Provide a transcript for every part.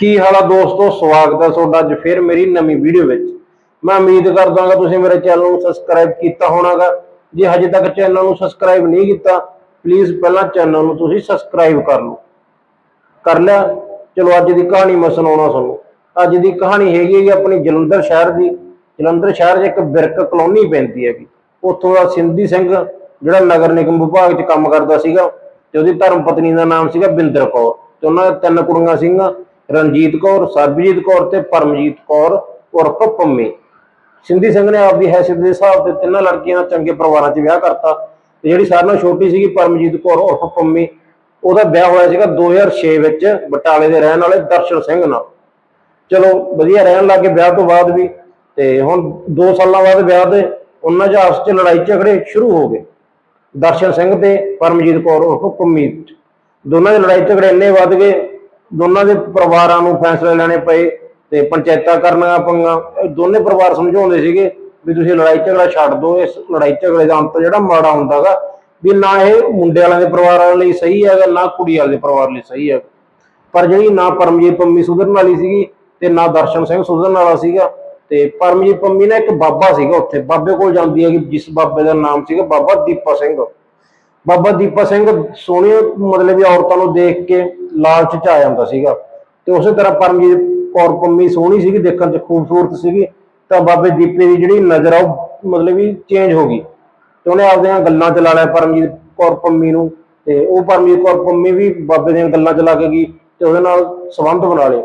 ਕੀ ਹਾਲਾ ਦੋਸਤੋ? ਸਵਾਗਤ ਹੈ ਤੁਹਾਡਾ ਅੱਜ ਫਿਰ ਮੇਰੀ ਨਵੀਂ ਵੀਡੀਓ ਵਿੱਚ। ਮੈਂ ਉਮੀਦ ਕਰਦਾ ਤੁਸੀਂ ਮੇਰੇ ਚੈਨਲ ਨੂੰ ਸਬਸਕ੍ਰਾਈਬ ਕੀਤਾ ਹੋਣਾਗਾ। ਜੇ ਹਜੇ ਤੱਕ ਚੈਨਲ ਨੂੰ ਸਬਸਕ੍ਰਾਈਬ ਨਹੀਂ ਕੀਤਾ ਪਲੀਜ਼ ਪਹਿਲਾਂ ਚੈਨਲ ਨੂੰ ਤੁਸੀਂ ਸਬਸਕ੍ਰਾਈਬ ਕਰ ਲਓ। ਕਰ ਲਿਆ। ਚਲੋ, ਅੱਜ ਦੀ ਕਹਾਣੀ ਮੈਂ ਸੁਣਾਉਣਾ ਤੁਹਾਨੂੰ। ਅੱਜ ਦੀ ਕਹਾਣੀ ਹੈਗੀ ਹੈ ਆਪਣੀ ਜਲੰਧਰ ਸ਼ਹਿਰ ਦੀ। ਜਲੰਧਰ ਸ਼ਹਿਰ 'ਚ ਇੱਕ ਬਿਰਕ ਕਲੋਨੀ ਪੈਂਦੀ ਹੈਗੀ। ਉੱਥੋਂ ਦਾ ਸਿੰਧੀ ਸਿੰਘ, ਜਿਹੜਾ ਨਗਰ ਨਿਗਮ ਵਿਭਾਗ 'ਚ ਕੰਮ ਕਰਦਾ ਸੀਗਾ, ਤੇ ਉਹਦੀ ਧਰਮ ਪਤਨੀ ਦਾ ਨਾਮ ਸੀਗਾ ਬਿੰਦਰ ਕੌਰ। ਤੇ ਉਹਨਾਂ ਦੇ ਤਿੰਨ ਕੁੜੀਆਂ ਸੀਗੀਆਂ। ਰਣਜੀਤ ਕੌਰ, ਸਰਬਜੀਤ ਕੌਰ ਤੇ ਪਰਮਜੀਤ ਕੌਰ ਉਰਫ ਪੰਮੀ। ਸਿੰਧੀ ਸਿੰਘ ਨੇ ਆਪਦੀ ਹੈਸੀਅਤ ਦੇ ਹਿਸਾਬ ਤੇ ਤਿੰਨਾਂ ਲੜਕੀਆਂ ਦਾ ਚੰਗੇ ਪਰਿਵਾਰਾਂ 'ਚ ਵਿਆਹ ਕਰਤਾ। ਤੇ ਜਿਹੜੀ ਸਾਰਿਆਂ ਨਾਲੋਂ ਛੋਟੀ ਸੀਗੀ ਪਰਮਜੀਤ ਕੌਰ ਉਰਫ ਪੰਮੀ, ਉਹਦਾ ਵਿਆਹ ਹੋਇਆ ਸੀਗਾ 2006 ਵਿੱਚ ਬਟਾਲੇ ਦੇ ਰਹਿਣ ਵਾਲੇ ਦਰਸ਼ਨ ਸਿੰਘ ਨਾਲ। ਚਲੋ, ਵਧੀਆ ਰਹਿਣ ਲੱਗੇ ਵਿਆਹ ਤੋਂ ਬਾਅਦ ਵੀ, ਤੇ ਹੁਣ 2 ਸਾਲਾਂ ਬਾਅਦ ਵਿਆਹ ਦੇ ਉਹਨਾਂ 'ਚ ਆਪਸ 'ਚ ਲੜਾਈ ਝਗੜੇ ਸ਼ੁਰੂ ਹੋ ਗਏ। ਦਰਸ਼ਨ ਸਿੰਘ ਤੇ ਪਰਮਜੀਤ ਕੌਰ ਉਰਫ ਪੰਮੀ। ਦੋਨਾਂ ਦੇ ਲੜਾਈ ਝਗੜੇ ਇੰਨੇ ਵੱਧ ਗਏ ਦੋਨਾਂ ਦੇ ਪਰਿਵਾਰਾਂ ਨੂੰ ਫੈਸਲੇ ਲੈਣੇ ਪਏ ਤੇ ਪੰਚਾਇਤਾਂ ਕਰਨੀਆਂ ਪਈਆਂ ਦੋਨੇ ਪਰਿਵਾਰ ਸਮਝਾਉਂਦੇ ਸੀਗੇ ਵੀ ਤੁਸੀਂ ਲੜਾਈ ਝਗੜਾ ਛੱਡ ਦਿਓ, ਇਸ ਲੜਾਈ ਝਗੜੇ ਦਾ ਅੰਤ ਜਿਹੜਾ ਮਾੜਾ ਹੁੰਦਾਗਾ। ਵੀ ਨਾ ਇਹ ਮੁੰਡੇ ਵਾਲਿਆਂ ਦੇ ਪਰਿਵਾਰਾਂ ਲਈ ਸਹੀ ਹੈਗਾ, ਨਾ ਕੁੜੀ ਵਾਲੇ ਪਰਿਵਾਰ ਲਈ ਸਹੀ ਹੈ ਪਰ ਜਿਹੜੀ ਨਾ ਪਰਮਜੀਤ ਪੰਮੀ ਸੁਧਰਨ ਵਾਲੀ ਸੀਗੀ ਤੇ ਨਾ ਦਰਸ਼ਨ ਸਿੰਘ ਸੁਧਰਨ ਵਾਲਾ ਸੀਗਾ ਤੇ ਪਰਮਜੀਤ ਪੰਮੀ ਨਾ ਇੱਕ ਬਾਬਾ ਸੀਗਾ ਉੱਥੇ। ਬਾਬੇ ਕੋਲ ਜਾਂਦੀ ਹੈ ਕਿ ਜਿਸ ਬਾਬੇ ਦਾ ਨਾਮ ਸੀਗਾ ਬਾਬਾ ਦੀਪਾ ਸਿੰਘ। ਬਾਬਾ ਦੀਪਾ ਸਿੰਘ ਸੋਹਣੀਆਂ ਮਤਲਬ ਵੀ ਔਰਤਾਂ ਨੂੰ ਦੇਖ ਕੇ ਲਾਲਚ ਚ ਆ ਜਾਂਦਾ ਸੀਗਾ। ਤੇ ਉਸੇ ਤਰ੍ਹਾਂ ਪਰਮਜੀਤ ਕੌਰ ਪੰਮੀ ਸੋਹਣੀ ਸੀਗੀ, ਦੇਖਣ ਚ ਖੂਬਸੂਰਤ ਸੀਗੀ। ਤਾਂ ਬਾਬੇ ਦੀਪੇ ਦੀ ਜਿਹੜੀ ਨਜ਼ਰ ਆ ਉਹ ਮਤਲਬ ਵੀ ਚੇਂਜ ਹੋ ਗਈ। ਤੇ ਉਹਨੇ ਆਪਦੀਆਂ ਗੱਲਾਂ ਚ ਲਿਆ ਪਰਮਜੀਤ ਕੌਰ ਪੰਮੀ ਨੂੰ। ਤੇ ਉਹ ਪਰਮਜੀਤ ਕੌਰ ਪੰਮੀ ਵੀ ਬਾਬੇ ਦੀਆਂ ਗੱਲਾਂ ਚਲਾ ਕੇ ਗਈ ਤੇ ਉਹਦੇ ਨਾਲ ਸੰਬੰਧ ਬਣਾ ਲਏ।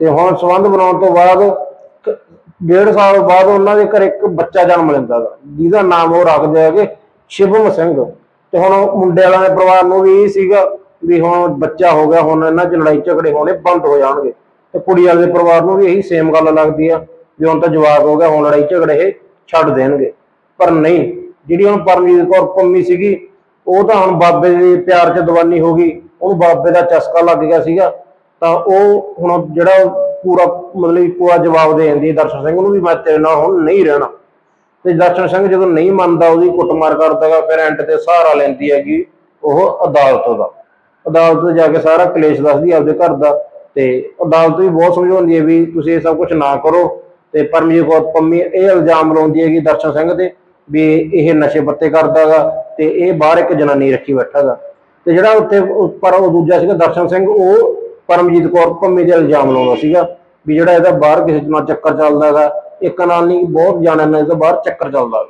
ਤੇ ਹੁਣ ਸੰਬੰਧ ਬਣਾਉਣ ਤੋਂ ਬਾਅਦ ਡੇਢ ਸਾਲ ਬਾਅਦ ਉਹਨਾਂ ਦੇ ਘਰ ਇੱਕ ਬੱਚਾ ਜਨਮ ਲੈਂਦਾ ਜਿਹਦਾ ਨਾਮ ਉਹ ਰੱਖਦੇ ਹੈਗੇ ਸ਼ਿਵਮ ਸਿੰਘ। ਤੇ ਹੁਣ ਉਹ ਮੁੰਡੇ ਵਾਲਿਆਂ ਦੇ ਪਰਿਵਾਰ ਨੂੰ ਵੀ ਇਹ ਸੀਗਾ ਵੀ ਹੁਣ ਬੱਚਾ ਹੋ ਗਿਆ, ਹੁਣ ਇਹਨਾਂ 'ਚ ਲੜਾਈ ਝਗੜੇ ਹੋਣੇ ਬੰਦ ਹੋ ਜਾਣਗੇ। ਤੇ ਕੁੜੀ ਵਾਲੇ ਦੇ ਪਰਿਵਾਰ ਨੂੰ ਵੀ ਇਹੀ ਸੇਮ ਗੱਲ ਲੱਗਦੀ ਆ, ਵੀ ਹੁਣ ਤਾਂ ਜਵਾਕ ਹੋ ਗਿਆ, ਹੁਣ ਲੜਾਈ ਝਗੜੇ ਇਹ ਛੱਡ ਦੇਣਗੇ। ਪਰ ਨਹੀਂ, ਜਿਹੜੀ ਹੁਣ ਪਰਮਜੀਤ ਕੌਰ ਪੰਮੀ ਸੀਗੀ, ਉਹ ਤਾਂ ਹੁਣ ਬਾਬੇ ਦੇ ਪਿਆਰ 'ਚ ਦੀਵਾਨੀ ਹੋ ਗਈ, ਉਹਨੂੰ ਬਾਬੇ ਦਾ ਚਸਕਾ ਲੱਗ ਗਿਆ ਸੀਗਾ। ਤਾਂ ਉਹ ਹੁਣ ਜਿਹੜਾ ਪੂਰਾ ਮਤਲਬ ਪੂਰਾ ਜਵਾਬ ਦੇ ਦਿੰਦੀ ਦਰਸ਼ਨ ਸਿੰਘ ਨੂੰ ਵੀ ਮੈਂ ਤੇਰੇ ਨਾਲ ਹੁਣ ਨਹੀਂ ਰਹਿਣਾ। ਤੇ ਦਰਸ਼ਨ ਸਿੰਘ ਜਦੋਂ ਨਹੀਂ ਮੰਨਦਾ ਉਹਦੀ ਕੁੱਟਮਾਰ ਕਰਦਾਗਾ ਫਿਰ ਐਂਟ ਤੇ ਸਹਾਰਾ ਲੈਂਦੀ ਹੈਗੀ ਉਹ ਅਦਾਲਤ ਦਾ। ਅਦਾਲਤ ਜਾ ਕੇ ਸਾਰਾ ਕਲੇਸ਼ ਦੱਸਦੀ ਆਪਦੇ ਘਰ ਦਾ ਤੇ ਅਦਾਲਤ ਵੀ ਬਹੁਤ ਸਮਝਾਉਂਦੀ ਹੈ ਵੀ ਤੁਸੀਂ ਇਹ ਸਭ ਕੁਝ ਨਾ ਕਰੋ ਤੇ ਪਰਮਜੀਤ ਕੌਰ ਪੰਮੀ ਇਹ ਇਲਜ਼ਾਮ ਲਾਉਂਦੀ ਹੈਗੀ ਦਰਸ਼ਨ ਸਿੰਘ ਤੇ ਵੀ ਇਹ ਨਸ਼ੇ ਪੱਤੇ ਕਰਦਾਗਾ ਤੇ ਇਹ ਬਾਹਰ ਇੱਕ ਜਨਾਨੀ ਰੱਖੀ ਬੈਠਾਗਾ ਤੇ ਜਿਹੜਾ ਉੱਥੇ ਪਰ ਉਹ ਦੂਜਾ ਸੀਗਾ ਦਰਸ਼ਨ ਸਿੰਘ, ਉਹ ਪਰਮਜੀਤ ਕੌਰ ਪੰਮੀ ਦੇ ਇਲਜ਼ਾਮ ਲਾਉਂਦਾ ਸੀਗਾ। ਵੀ ਜਿਹੜਾ ਇਹਦਾ ਬਾਹਰ ਕਿਸੇ ਨਾਲ ਚੱਕਰ ਚੱਲਦਾਗਾ ਇੱਕ ਨਾਲ ਨਹੀਂ, ਬਹੁਤ ਜਾਣਿਆਂ ਨਾਲ ਇਹਦਾ ਬਾਹਰ ਚੱਕਰ ਚੱਲਦਾ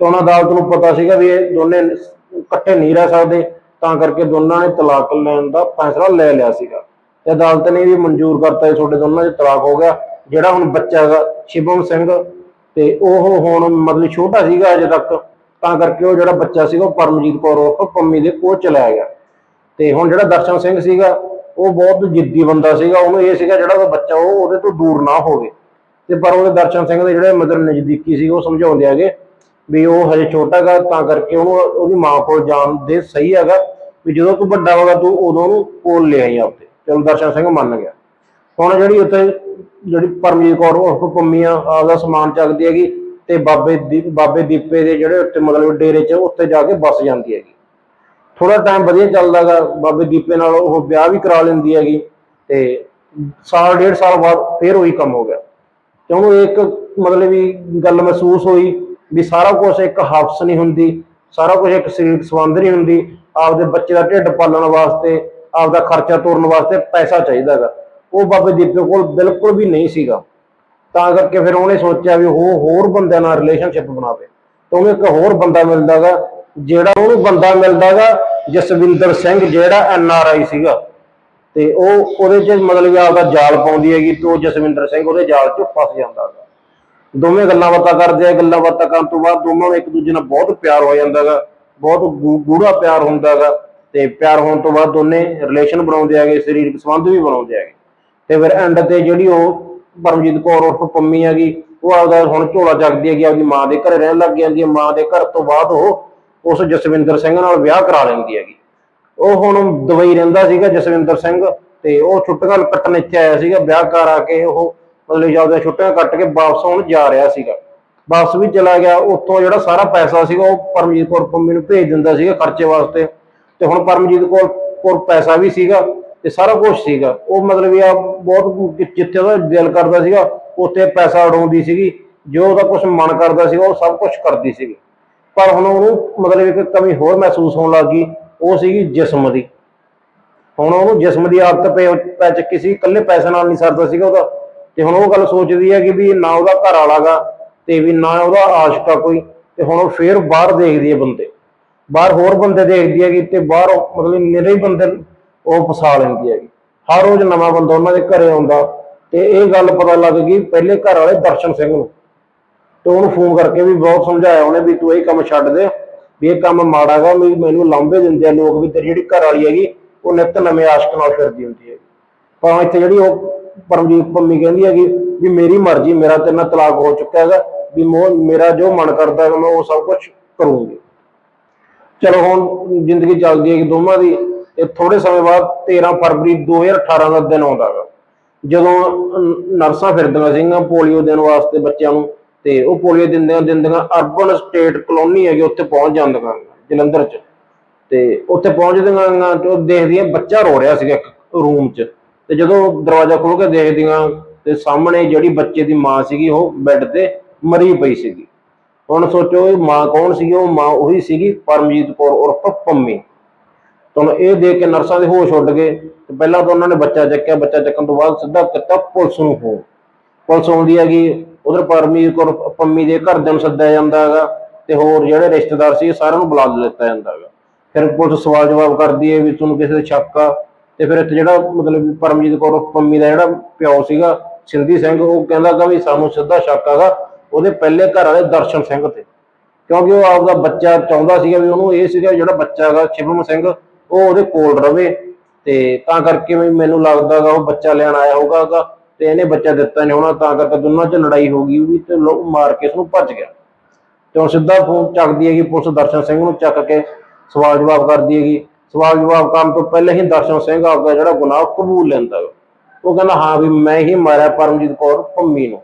ਤੇ ਉਹਨਾਂ ਅਦਾਲਤ ਨੂੰ ਪਤਾ ਸੀਗਾ ਵੀ ਇਹ ਦੋਨੇ ਇਕੱਠੇ ਨਹੀਂ ਰਹਿ ਸਕਦੇ, ਤਾਂ ਕਰਕੇ ਦੋਨਾਂ ਨੇ ਤਲਾਕ ਲੈਣ ਦਾ ਫੈਸਲਾ ਲੈ ਲਿਆ ਸੀਗਾ। ਤੇ ਅਦਾਲਤ ਨੇ ਵੀ ਮਨਜ਼ੂਰ ਕਰਤਾ ਇਹ ਤੁਹਾਡੇ ਦੋਨਾਂ 'ਚ ਤਲਾਕ ਹੋ ਗਿਆ, ਜਿਹੜਾ ਹੁਣ ਬੱਚਾ ਹੈਗਾ, ਸ਼ਿਵਮ ਸਿੰਘ, ਤੇ ਉਹ ਹੁਣ ਮਤਲਬ ਛੋਟਾ ਸੀਗਾ ਅਜੇ ਤੱਕ, ਤਾਂ ਕਰਕੇ ਉਹ ਜਿਹੜਾ ਬੱਚਾ ਸੀਗਾ, ਉਹ ਪਰਮਜੀਤ ਕੌਰ ਉਰਫ ਪੰਮੀ ਦੇ ਕੋਲ ਚਲਾ ਗਿਆ। ਤੇ ਹੁਣ ਜਿਹੜਾ ਦਰਸ਼ਨ ਸਿੰਘ ਸੀਗਾ ਉਹ ਬਹੁਤ ਜਿੱਦੀ ਬੰਦਾ ਸੀਗਾ, ਉਹਨੂੰ ਇਹ ਸੀਗਾ ਜਿਹੜਾ ਉਹਦਾ ਬੱਚਾ, ਉਹ ਉਹਦੇ ਤੋਂ ਦੂਰ ਨਾ ਹੋਵੇ। ਤੇ ਪਰ ਉਹਦੇ ਦਰਸ਼ਨ ਸਿੰਘ ਦੇ ਜਿਹੜੇ ਮਤਲਬ ਨਜ਼ਦੀਕੀ ਸੀ ਉਹ ਸਮਝਾਉਂਦੇ ਹੈਗੇ ਵੀ ਉਹ ਹਜੇ ਛੋਟਾ ਗਾ, ਤਾਂ ਕਰਕੇ ਉਹਨੂੰ ਉਹਦੀ ਮਾਂ ਕੋਲ ਜਾਣ ਦੇ ਸਹੀ ਹੈਗਾ ਵੀ ਜਦੋਂ ਤੂੰ ਵੱਡਾ ਹੋਗਾ, ਤੂੰ ਉਦੋਂ ਉਹਨੂੰ ਕੋਲ ਲੈ ਆਈ ਆਪਦੇ ਚਲੋ ਦਰਸ਼ਨ ਸਿੰਘ ਮੰਨ ਗਿਆ। ਹੁਣ ਜਿਹੜੀ ਉੱਥੇ ਜਿਹੜੀ ਪਰਮਜੀਤ ਕੌਰ ਉਹ ਪੰਮੀਆਂ ਆਪਦਾ ਸਮਾਨ ਚੱਕਦੀ ਹੈਗੀ ਤੇ ਬਾਬੇ ਦੀ, ਬਾਬੇ ਦੀਪੇ ਦੇ ਜਿਹੜੇ ਉੱਤੇ ਮਤਲਬ ਡੇਰੇ 'ਚ, ਉੱਥੇ ਜਾ ਕੇ ਬਸ ਜਾਂਦੀ ਹੈਗੀ। ਥੋੜਾ ਟਾਈਮ ਵਧੀਆ ਚੱਲਦਾਗਾ, ਬਾਬੇ ਦੀਪੇ ਨਾਲ ਉਹ ਵਿਆਹ ਵੀ ਕਰਾ ਲੈਂਦੀ ਹੈਗੀ ਤੇ ਸਾਲ, ਡੇਢ ਸਾਲ ਬਾਅਦ ਫੇਰ ਉਹੀ ਕੰਮ ਹੋ ਗਿਆ। ਤੇ ਉਹਨੂੰ ਇੱਕ ਮਤਲਬ ਵੀ ਗੱਲ ਮਹਿਸੂਸ ਹੋਈ ਵੀ ਸਾਰਾ ਕੁਝ ਇੱਕ ਹਫਸ ਨਹੀਂ ਹੁੰਦੀ, ਸਾਰਾ ਕੁਝ ਇੱਕ ਸਰੀਰਕ ਸੰਬੰਧ ਨਹੀਂ ਹੁੰਦੀ, ਆਪਦੇ ਬੱਚੇ ਦਾ ਢਿੱਡ ਪਾਲਣ ਵਾਸਤੇ, ਆਪਦਾ ਖਰਚਾ ਤੋਰਨ ਵਾਸਤੇ ਪੈਸਾ ਚਾਹੀਦਾ ਹੈਗਾ ਉਹ ਬਾਬੇ ਦੀਪੇ ਕੋਲ ਬਿਲਕੁਲ ਵੀ ਨਹੀਂ ਸੀਗਾ। ਤਾਂ ਕਰਕੇ ਫਿਰ ਉਹਨੇ ਸੋਚਿਆ ਵੀ ਉਹ ਹੋਰ ਬੰਦਿਆਂ ਨਾਲ ਰਿਲੇਸ਼ਨਸ਼ਿਪ ਬਣਾਵੇ। ਤੇ ਉਹਨੂੰ ਇੱਕ ਹੋਰ ਬੰਦਾ ਮਿਲਦਾਗਾ ਜਿਹੜਾ ਉਹਨੂੰ ਬੰਦਾ ਮਿਲਦਾਗਾ, ਜਸਵਿੰਦਰ ਸਿੰਘ ਜਿਹੜਾ ਐਨ ਆਰ ਆਈ ਸੀਗਾ। ਤੇ ਉਹ ਉਹਦੇ 'ਚ ਮਤਲਬ ਕਿ ਆਪਦਾ ਜਾਲ ਪਾਉਂਦੀ ਹੈਗੀ ਤੇ ਉਹ ਜਸਵਿੰਦਰ ਸਿੰਘ ਉਹਦੇ ਜਾਲ 'ਚ ਫਸ ਜਾਂਦਾ ਹੈਗਾ ਦੋਵੇਂ ਗੱਲਾਂ ਬਾਤਾਂ ਕਰਦੇ ਆ, ਗੱਲਾਂ ਬਾਤਾਂ ਕਰਨ ਤੋਂ ਬਾਅਦ ਦੋਵਾਂ ਨੂੰ ਇੱਕ ਦੂਜੇ ਨਾਲ ਬਹੁਤ ਪਿਆਰ ਹੋ ਜਾਂਦਾ ਹੈਗਾ ਬਹੁਤ ਗੂ- ਗੂੜਾ ਪਿਆਰ ਹੁੰਦਾ ਹੈਗਾ ਤੇ ਪਿਆਰ ਹੋਣ ਤੋਂ ਬਾਅਦ ਦੋਨੇ ਰਿਲੇਸ਼ਨ ਬਣਾਉਂਦੇ ਹੈਗੇ, ਸਰੀਰਕ ਸੰਬੰਧ ਵੀ ਬਣਾਉਂਦੇ ਹੈਗੇ। ਤੇ ਫਿਰ ਐਂਡ ਤੇ ਜਿਹੜੀ ਉਹ ਪਰਮਜੀਤ ਕੌਰ ਉਰਫ ਪੰਮੀ ਹੈਗੀ, ਉਹ ਆਪਦਾ ਹੁਣ ਝੋਲਾ ਚੱਕਦੀ ਹੈਗੀ, ਆਪਦੀ ਮਾਂ ਦੇ ਘਰੇ ਰਹਿਣ ਲੱਗ ਜਾਂਦੀ ਹੈ। ਮਾਂ ਦੇ ਘਰ ਤੋਂ ਬਾਅਦ ਉਹ ਉਸ ਜਸਵਿੰਦਰ ਸਿੰਘ ਨਾਲ ਵਿਆਹ ਕਰਾ ਲੈਂਦੀ ਹੈਗੀ। ਉਹ ਹੁਣ ਦੁਬਈ ਰਹਿੰਦਾ ਸੀਗਾ ਜਸਵਿੰਦਰ ਸਿੰਘ ਤੇ ਉਹ ਛੁੱਟੀਆਂ ਕੱਟਣ ਇੱਥੇ ਆਇਆ ਸੀਗਾ, ਵਿਆਹ ਕਰ ਕੇ ਉਹ ਮਤਲਬ ਜਦੋਂ ਛੁੱਟੀਆਂ ਕੱਟ ਕੇ ਵਾਪਸ ਆਉਣ ਜਾ ਰਿਹਾ ਸੀਗਾ। ਵਾਪਸ ਵੀ ਚਲਾ ਗਿਆ, ਉੱਥੋਂ ਜਿਹੜਾ ਸਾਰਾ ਪੈਸਾ ਸੀਗਾ ਉਹ ਪਰਮਜੀਤ ਕੌਰ ਪੰਮੀ ਨੂੰ ਭੇਜ ਦਿੰਦਾ ਸੀਗਾ ਖਰਚੇ ਵਾਸਤੇ। ਤੇ ਹੁਣ ਪਰਮਜੀਤ ਕੌਰ ਕੋਲ ਪੈਸਾ ਵੀ ਸੀਗਾ ਤੇ ਸਾਰਾ ਕੁਝ ਸੀਗਾ। ਉਹ ਮਤਲਬ ਇਹ ਬਹੁਤ ਜਿੱਥੇ ਉਹਦਾ ਦਿਲ ਕਰਦਾ ਸੀਗਾ, ਉੱਥੇ ਪੈਸਾ ਉਡਾਉਂਦੀ ਸੀਗੀ, ਜੋ ਉਹਦਾ ਕੁਝ ਮਨ ਕਰਦਾ ਸੀਗਾ, ਉਹ ਸਭ ਕੁਝ ਕਰਦੀ ਸੀਗੀ। ਪਰ ਹੁਣ ਉਹਨੂੰ ਮਤਲਬ ਇੱਕ ਕਮੀ ਹੋਰ ਮਹਿਸੂਸ ਹੋਣ ਲੱਗ ਗਈ, ਉਹ ਸੀਗੀ ਜਿਸਮ ਦੀ। ਹੁਣ ਉਹਨੂੰ ਜਿਸਮ ਦੀ ਆਦਤ ਪੈ ਚੱਕੀ ਸੀ, ਇਕੱਲੇ ਪੈਸੇ ਨਾਲ ਨਹੀਂ ਸਰਦਾ ਸੀਗਾ ਉਹਦਾ। ਤੇ ਹੁਣ ਉਹ ਗੱਲ ਸੋਚਦੀ ਹੈ ਕਿ ਵੀ ਨਾ ਉਹਦਾ ਘਰ ਵਾਲਾਗਾ, ਤੇ ਵੀ ਨਾ ਉਹਦਾ ਆਸ਼ਕਾ ਕੋਈ, ਤੇ ਹੁਣ ਉਹ ਫੇਰ ਬਾਹਰ ਦੇਖਦੀ ਹੈ ਬੰਦੇ। ਬਾਹਰ ਹੋਰ ਬੰਦੇ ਦੇਖਦੀ ਹੈਗੀ ਤੇ ਬਾਹਰ ਮਤਲਬ ਨਿਰੇ ਬੰਦੇ ਉਹ ਫਸਾ ਲੈਂਦੀ ਹੈਗੀ। ਹਰ ਰੋਜ਼ ਨਵਾਂ ਬੰਦਾ ਉਹਨਾਂ ਦੇ ਘਰੇ ਆਉਂਦਾ, ਤੇ ਇਹ ਗੱਲ ਪਤਾ ਲੱਗ ਗਈ, ਪਹਿਲੇ ਘਰ ਵਾਲੇ ਦਰਸ਼ਨ ਸਿੰਘ ਨੂੰ। ਤੇ ਉਹਨੂੰ ਫੋਨ ਕਰਕੇ ਵੀ ਬਹੁਤ ਸਮਝਾਇਆ ਉਹਨੇ ਵੀ ਤੂੰ ਇਹ ਕੰਮ ਛੱਡ ਦੇ, ਵੀ ਇਹ ਕੰਮ ਮਾੜਾਗਾ ਵੀ ਮੈਨੂੰ ਲਾਂਭੇ ਦਿੰਦੇ ਆ ਲੋਕ ਵੀ ਤੇਰੀ ਜਿਹੜੀ ਘਰ ਵਾਲੀ ਹੈਗੀ, ਉਹ ਨਿੱਤ ਨਵੇਂ ਆਸ਼ਕ ਨਾਲ ਫਿਰਦੀ ਹੁੰਦੀ ਹੈਗੀ। ਪਰ ਇੱਥੇ ਜਿਹੜੀ ਉਹ ਪਰਮਜੀਤ ਪੰਮੀ ਕਹਿੰਦੀ ਹੈਗੀ ਵੀ ਮੇਰੀ ਮਰਜ਼ੀ, ਮੇਰਾ ਤੇਰੇ ਨਾਲ ਤਲਾਕ ਹੋ ਚੁੱਕਾ ਹੈਗਾ, ਵੀ ਮੇਰਾ ਜੋ ਮਨ ਕਰਦਾ ਹੈਗਾ, ਮੈਂ ਉਹ ਸਭ ਕੁਝ ਕਰੂੰਗੀ। ਚਲੋ ਹੁਣ ਜ਼ਿੰਦਗੀ ਚੱਲਦੀ ਹੈ ਦੋਵਾਂ ਦੀ, ਇਹ ਥੋੜੇ ਸਮੇਂ ਬਾਅਦ 13 ਫਰਵਰੀ 2018 ਦਾ ਦਿਨ ਆਉਂਦਾ ਗਾ ਜਦੋਂ ਨਰਸਾਂ ਫਿਰਦੀਆਂ ਸੀਗੀਆਂ ਪੋਲੀਓ ਦੇਣ ਵਾਸਤੇ ਬੱਚਿਆਂ ਨੂੰ ਤੇ ਉਹ ਪੋਲੀਓ ਦਿੰਦਿਆਂ ਦਿੰਦਿਆਂ ਅਰਬਨ ਸਟੇਟ ਕਲੋਨੀ ਹੈਗੀ, ਉੱਥੇ ਪਹੁੰਚ ਜਾਂਦੀਆਂ ਜਲੰਧਰ 'ਚ। ਤੇ ਉੱਥੇ ਪਹੁੰਚਦੀਆਂ ਤੇ ਉਹ ਦੇਖਦੀਆਂ ਬੱਚਾ ਰੋ ਰਿਹਾ ਸੀਗਾ ਇੱਕ ਰੂਮ 'ਚ। ਤੇ ਜਦੋਂ ਦਰਵਾਜ਼ਾ ਖੋਲ ਕੇ ਦੇਖਦੀਆਂ ਤੇ ਸਾਹਮਣੇ ਜਿਹੜੀ ਬੱਚੇ ਦੀ ਮਾਂ ਸੀਗੀ, ਉਹ ਬੈੱਡ ਤੇ ਮਰੀ ਪਈ ਸੀਗੀ। ਹੁਣ ਸੋਚੋ, ਇਹ ਮਾਂ ਕੌਣ ਸੀਗੀ? ਉਹ ਮਾਂ ਉਹੀ ਸੀਗੀ ਪਰਮਜੀਤ ਕੌਰ ਉਰਫ ਪੰਮੀ। ਤੁਹਾਨੂੰ ਇਹ ਦੇਖ ਕੇ ਨਰਸਾਂ ਦੇ ਹੋਸ਼ ਉੱਡ ਗਏ। ਤੇ ਪਹਿਲਾਂ ਤਾਂ ਉਹਨਾਂ ਨੇ ਬੱਚਾ ਚੱਕਿਆ। ਬੱਚਾ ਚੱਕਣ ਤੋਂ ਬਾਅਦ ਸਿੱਧਾ ਕੀਤਾ ਪੁਲਿਸ ਨੂੰ ਫੋਨ। ਪੁਲਿਸ ਆਉਂਦੀ ਹੈਗੀ ਉਧਰ ਪਰਮਜੀਤ ਕੌਰ ਪੰਮੀ ਦੇ ਘਰਦਿਆਂ ਨੂੰ ਸੱਦਿਆ ਜਾਂਦਾ ਹੈਗਾ ਤੇ ਹੋਰ ਜਿਹੜੇ ਰਿਸ਼ਤੇਦਾਰ ਸੀ ਸਾਰਿਆਂ ਨੂੰ ਬੁਲਾ ਲਿੱਤਾ ਜਾਂਦਾ ਹੈਗਾ। ਫਿਰ ਪੁਲਿਸ ਸਵਾਲ ਜਵਾਬ ਕਰਦੀ ਹੈ ਵੀ ਤੁਹਾਨੂੰ ਕਿਸੇ ਦੇ ਸ਼ੱਕ ਆ ਤੇ ਫਿਰ ਇੱਥੇ ਜਿਹੜਾ ਮਤਲਬ ਪਰਮਜੀਤ ਕੌਰ ਪੰਮੀ ਦਾ ਜਿਹੜਾ ਪਿਓ ਸੀਗਾ ਸਿੰਧੀ ਸਿੰਘ, ਉਹ ਕਹਿੰਦਾ ਕਿ ਵੀ ਸਾਨੂੰ ਸਿੱਧਾ ਸ਼ੱਕ ਹੈਗਾ ਉਹਦੇ ਪਹਿਲੇ ਘਰ ਵਾਲੇ ਦਰਸ਼ਨ ਸਿੰਘ ਤੇ। ਕਿਉਂਕਿ ਉਹ ਆਪਦਾ ਬੱਚਾ ਚਾਹੁੰਦਾ ਸੀਗਾ ਵੀ ਉਹਨੂੰ ਇਹ ਸੀਗਾ ਜਿਹੜਾ ਬੱਚਾ ਹੈਗਾ ਸ਼ਿਵਮ ਸਿੰਘ, ਉਹ ਉਹਦੇ ਕੋਲ ਰਵੇ ਤੇ ਤਾਂ ਕਰਕੇ ਵੀ ਮੈਨੂੰ ਲੱਗਦਾਗਾ ਉਹ ਬੱਚਾ ਲੈਣ ਆਇਆ ਹੋਊਗਾ ਤੇ ਇਹਨੇ ਬੱਚਾ ਦਿੱਤਾ ਨਹੀਂ ਹੋਣਾ ਤਾਂ ਕਰਕੇ ਦੋਨਾਂ 'ਚ ਲੜਾਈ ਹੋ ਗਈ ਵੀ ਤੇ ਲੋ- ਮਾਰ ਕੇ ਉਸਨੂੰ ਭੱਜ ਗਿਆ। ਤੇ ਹੁਣ ਸਿੱਧਾ ਫੋਨ ਚੱਕਦੀ ਹੈਗੀ, ਪੁਲਿਸ ਦਰਸ਼ਨ ਸਿੰਘ ਨੂੰ ਚੱਕ ਕੇ ਸਵਾਲ ਜਵਾਬ ਕਰਦੀ ਹੈਗੀ। ਸਵਾਲ ਜਵਾਬ ਕਰਨ ਤੋਂ ਪਹਿਲਾਂ ਹੀ ਦਰਸ਼ਨ ਸਿੰਘ ਆਪਦਾ ਜਿਹੜਾ ਗੁਨਾਹ ਕਬੂਲ ਲੈਂਦਾ ਉਹ ਕਹਿੰਦਾ, ਹਾਂ ਵੀ ਮੈਂ ਹੀ ਮਾਰਿਆ ਪਰਮਜੀਤ ਕੌਰ ਪੰਮੀ ਨੂੰ।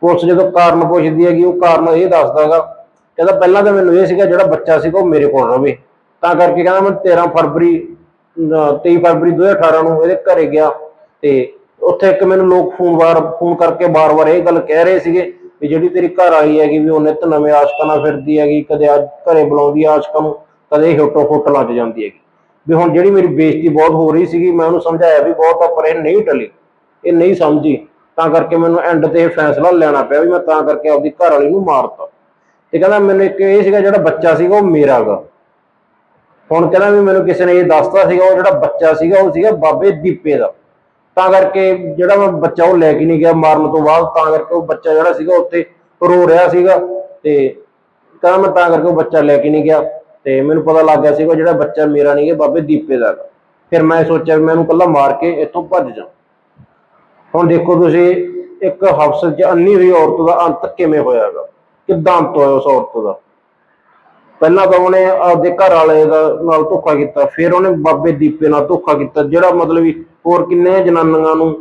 ਪੁਲਿਸ ਜਦੋਂ ਕਾਰਨ ਪੁੱਛਦੀ ਹੈਗੀ, ਉਹ ਕਾਰਨ ਇਹ ਦੱਸਦਾਗਾ ਕਹਿੰਦਾ ਪਹਿਲਾਂ ਤਾਂ ਮੈਨੂੰ ਇਹ ਸੀਗਾ ਜਿਹੜਾ ਬੱਚਾ ਸੀਗਾ ਉਹ ਮੇਰੇ ਕੋਲ ਰਵੇ। ਤਾਂ ਕਰਕੇ ਕਹਿੰਦਾ, ਮੈਂ 13 ਫਰਵਰੀ, ਅਹ 23 ਫਰਵਰੀ 2018 ਨੂੰ ਇਹਦੇ ਘਰੇ ਗਿਆ ਤੇ ਉੱਥੇ ਇੱਕ ਮੈਨੂੰ ਲੋਕ ਫੋਨ ਵਾਰ ਫੋਨ ਕਰਕੇ ਬਾਰ-ਬਾਰ ਇਹ ਗੱਲ ਕਹਿ ਰਹੇ ਸੀਗੇ ਵੀ ਜਿਹੜੀ ਤੇਰੀ ਘਰ ਵਾਲੀ ਹੈਗੀ ਵੀ ਉਹ ਨਿੱਤ ਨਵੇਂ ਆਸ਼ਕਾਂ ਨਾਲ ਫਿਰਦੀ ਹੈਗੀ, ਕਦੇ ਅੱਜ ਘਰੇ ਬੁਲਾਉਂਦੀ ਆਸ਼ਕਾਂ ਨੂੰ, ਕਦੇ ਹਿੱਟੋ ਫੁੱਟ ਲੱਗ ਜਾਂਦੀ ਹੈਗੀ। ਵੀ ਹੁਣ ਜਿਹੜੀ ਮੇਰੀ ਬੇਇੱਜ਼ਤੀ ਬਹੁਤ ਹੋ ਰਹੀ ਸੀਗੀ, ਮੈਂ ਉਹਨੂੰ ਸਮਝਾਇਆ ਵੀ ਬਹੁਤ ਆ, ਪਰ ਇਹ ਨਹੀਂ ਟਲੀ, ਇਹ ਨਹੀਂ ਸਮਝੀ। ਤਾਂ ਕਰਕੇ ਮੈਨੂੰ ਐਂਡ ਤੇ ਇਹ ਫੈਸਲਾ ਲੈਣਾ ਪਿਆ ਵੀ ਮੈਂ ਤਾਂ ਕਰਕੇ ਆਪਦੀ ਘਰ ਵਾਲੀ ਨੂੰ ਮਾਰਤਾ। ਤੇ ਕਹਿੰਦਾ ਮੈਨੂੰ ਇੱਕ ਇਹ ਸੀਗਾ ਜਿਹੜਾ ਬੱਚਾ ਸੀਗਾ, ਉਹ ਮੇਰਾ ਗਾ। ਹੁਣ ਕਹਿੰਦਾ ਵੀ ਮੈਨੂੰ ਕਿਸੇ ਨੇ ਇਹ ਦੱਸਤਾ ਸੀਗਾ, ਉਹ ਜਿਹੜਾ ਬੱਚਾ ਸੀਗਾ, ਉਹ ਸੀਗਾ ਬਾਬੇ ਦੀਪੇ ਦਾ। ਤਾਂ ਕਰਕੇ ਜਿਹੜਾ ਮੈਂ ਬੱਚਾ ਉਹ ਲੈ ਕੇ ਨਹੀਂ ਗਿਆ ਮਾਰਨ ਤੋਂ ਬਾਅਦ, ਤਾਂ ਕਰਕੇ ਉਹ ਬੱਚਾ ਜਿਹੜਾ ਸੀਗਾ ਉੱਥੇ ਰੋ ਰਿਹਾ ਸੀਗਾ ਤੇ ਕਹਿੰਦਾ ਮੈਂ ਤਾਂ ਕਰਕੇ ਉਹ ਬੱਚਾ ਲੈ ਕੇ ਨਹੀਂ ਗਿਆ ਤੇ ਮੈਨੂੰ ਪਤਾ ਲੱਗ ਗਿਆ ਸੀਗਾ ਜਿਹੜਾ ਬੱਚਾ ਮੇਰਾ ਨਹੀਂ ਗਾ ਬਾਬੇ ਦੀਪੇ ਦਾ ਫਿਰ ਮੈਂ ਸੋਚਿਆ ਮੈਂ ਇਹਨੂੰ ਕੱਲਾ ਮਾਰ ਕੇ ਇੱਥੋਂ ਭੱਜ ਜਾ ਹੁਣ ਦੇਖੋ ਤੁਸੀਂ, ਇੱਕ ਹਫਸ 'ਚ ਅੰਨੀ ਹੋਈ ਔਰਤ ਦਾ ਅੰਤ ਕਿਵੇਂ ਹੋਇਆਗਾ ਕਿਦਾਂ ਅੰਤ ਹੋਇਆ ਉਸ ਔਰਤ ਦਾ? ਪਹਿਲਾਂ ਤਾਂ ਉਹਨੇ ਆਪਦੇ ਘਰ ਵਾਲੇ ਦਾ ਨਾਲ ਧੋਖਾ ਕੀਤਾ, ਫਿਰ ਉਹਨੇ ਬਾਬੇ ਦੀਪੇ ਨਾਲ ਧੋਖਾ ਕੀਤਾ, ਜਿਹੜਾ ਮਤਲਬ ਵੀ ਹੋਰ ਕਿੰਨੇ ਜਨਾਨੀਆਂ ਨੂੰ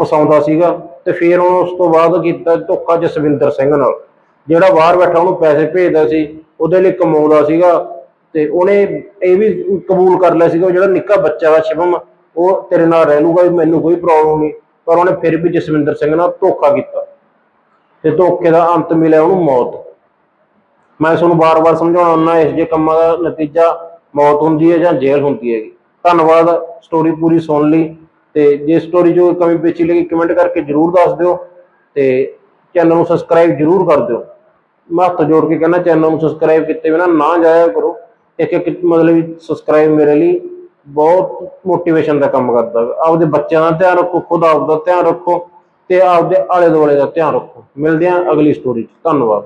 ਫਸਾਉਂਦਾ ਸੀਗਾ ਤੇ ਫਿਰ ਉਹਨੇ ਉਸ ਤੋਂ ਬਾਅਦ ਕੀਤਾ ਧੋਖਾ ਜਸਵਿੰਦਰ ਸਿੰਘ ਨਾਲ, ਜਿਹੜਾ ਬਾਹਰ ਬੈਠਾ ਉਹਨੂੰ ਪੈਸੇ ਭੇਜਦਾ ਸੀ, ਉਹਦੇ ਲਈ ਕਮਾਉਂਦਾ ਸੀਗਾ ਤੇ ਉਹਨੇ ਇਹ ਵੀ ਕਬੂਲ ਕਰ ਲਿਆ ਸੀਗਾ ਜਿਹੜਾ ਨਿੱਕਾ ਬੱਚਾ ਵਾ ਸ਼ਿਵਮ, ਉਹ ਤੇਰੇ ਨਾਲ ਰਹਿ ਲੂਗਾ ਵੀ ਮੈਨੂੰ ਕੋਈ ਪ੍ਰੋਬਲਮ ਨਹੀਂ, ਪਰ ਉਹਨੇ ਫਿਰ ਵੀ ਜਸਵਿੰਦਰ ਸਿੰਘ ਨਾਲ ਧੋਖਾ ਕੀਤਾ ਤੇ ਧੋਖੇ ਦਾ ਅੰਤ ਮਿਲਿਆ ਉਹਨੂੰ ਮੌਤ। ਮੈਂ ਤੁਹਾਨੂੰ ਬਾਰ-ਬਾਰ ਸਮਝਾਉਣਾ ਹੁੰਦਾ ਇਸ ਜੇ ਕੰਮਾਂ ਦਾ ਨਤੀਜਾ ਮੌਤ ਹੁੰਦੀ ਹੈ ਜਾਂ ਜੇਲ੍ਹ ਹੁੰਦੀ ਹੈਗੀ। ਧੰਨਵਾਦ ਸਟੋਰੀ ਪੂਰੀ ਸੁਣ ਲਈ ਤੇ ਜੇ ਸਟੋਰੀ 'ਚ ਕਮੀ ਪੇਚੀ ਲੱਗੀ ਕਮੈਂਟ ਕਰਕੇ ਜਰੂਰ ਦੱਸ ਦਿਓ ਤੇ ਚੈਨਲ ਨੂੰ ਸਬਸਕ੍ਰਾਈਬ ਜਰੂਰ ਕਰ ਦਿਓ। ਮੈਂ ਹੱਥ ਜੋੜ ਕੇ ਕਹਿੰਦਾ ਚੈਨਲ ਨੂੰ ਸਬਸਕ੍ਰਾਈਬ ਕੀਤੇ ਬਿਨਾ ਨਾ ਜਾਇਆ ਕਰੋ। ਇੱਕ ਇੱਕ ਮਤਲਬ ਸਬਸਕ੍ਰਾਈਬ ਮੇਰੇ ਲਈ ਬਹੁਤ ਮੋਟੀਵੇਸ਼ਨ ਦਾ ਕੰਮ ਕਰਦਾ ਗਾ। ਆਪਦੇ ਬੱਚਿਆਂ ਦਾ ਧਿਆਨ ਰੱਖੋ, ਖੁਦ ਆਪ ਦਾ ਧਿਆਨ ਰੱਖੋ ਤੇ ਆਪਦੇ ਆਲੇ ਦੁਆਲੇ ਦਾ ਧਿਆਨ ਰੱਖੋ। ਮਿਲਦੇ ਹਾਂ ਅਗਲੀ ਸਟੋਰੀ 'ਚ। ਧੰਨਵਾਦ।